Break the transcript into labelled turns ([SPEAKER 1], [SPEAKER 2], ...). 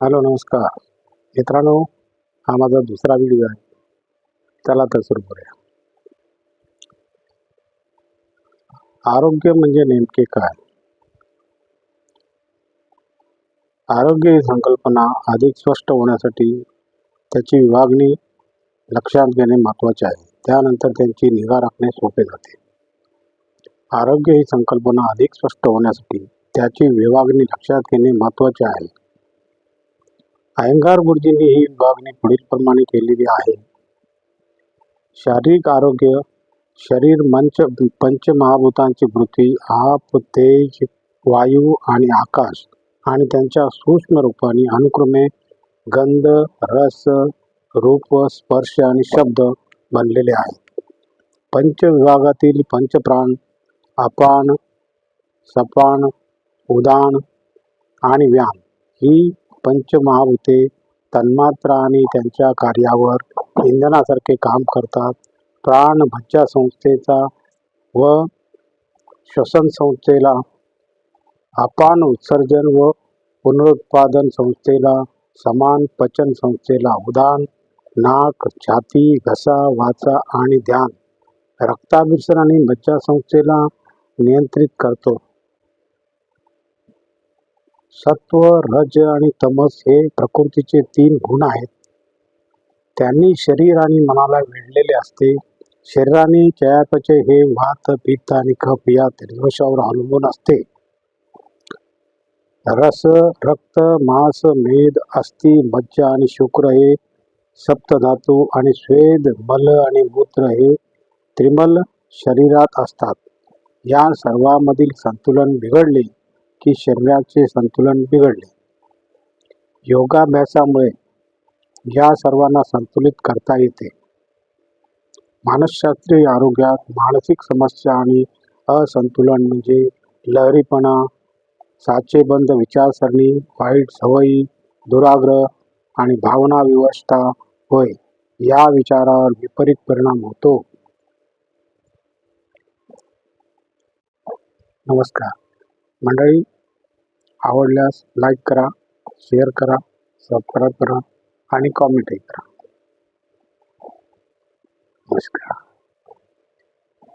[SPEAKER 1] Hello नमस्कार. मित्रांनो हा माझा दुसरा व्हिडिओ आहे. चला तर सुरू करूया. आरोग्य म्हणजे नेमके काय? आरोग्य ही संकल्पना अधिक स्पष्ट होण्यासाठी त्याची विभागणी लक्षात घेणे महत्त्वाचे आहे. त्यानंतर त्यांची निगा राखणे सोपे जाते. आरोग्य ही संकल्पना अधिक स्पष्ट होण्यासाठी त्याची विभागणी लक्षात घेणे महत्त्वाचे आहे. अयंगार गुरुजींनी ही विभागणी पुढीलप्रमाणे केलेली आहे. शारीरिक आरोग्य शरीर मंच पंचमहाभूतांची पृथ्वी आप तेज वायू आणि आकाश आणि त्यांच्या सूक्ष्म रूपाने अनुक्रमे गंध रस रूप स्पर्श आणि शब्द बनलेले आहेत. पंचविभागातील पंचप्राण अपान सपान उदान आणि व्यान ही पंचमहाभूते तन्मात्रा आणि त्यांच्या कार्यावर इंधनासारखे काम करतात. प्राण मज्जा संस्थेचा व श्वसन संस्थेला अपान उत्सर्जन व पुनरुत्पादन संस्थेला समान पचन संस्थेला उदान नाक छाती घसा वाचा आणि ध्यान. रक्ताभिसरण आणि मज्जा संस्थेला नियंत्रित करतो. सत्व रज आणि तमस हे प्रकृतीचे तीन गुण आहेत. त्यांनी शरीर आणि मनाला वेढलेले असते. शरीराने चयापचय हे वात पित्त आणि खप या त्रिदोषावर अवलंबून असते. रस रक्त मांस मेद अस्थि मज्जा आणि शुक्र हे सप्तधातू आणि स्वेद मल आणि मूत्र हे त्रिमल शरीरात असतात. या सर्वांमधील संतुलन बिघडले. की शरीराचे संतुलन बिघडले. योगाभ्यासामुळे या सर्वांना संतुलित करता येते. मानसशास्त्रीय आरोग्यात मानसिक समस्या आणि असंतुलन म्हणजे लहरीपणा साचेबंद विचारसरणी वाईट सवयी दुराग्रह आणि भावना विवशता होय या विचारावर विपरीत परिणाम होतो. नमस्कार. मंडळी आवडल्यास लाईक करा शेअर करा सबस्क्राईब करा आणि कॉमेंटही करा. नमस्कार.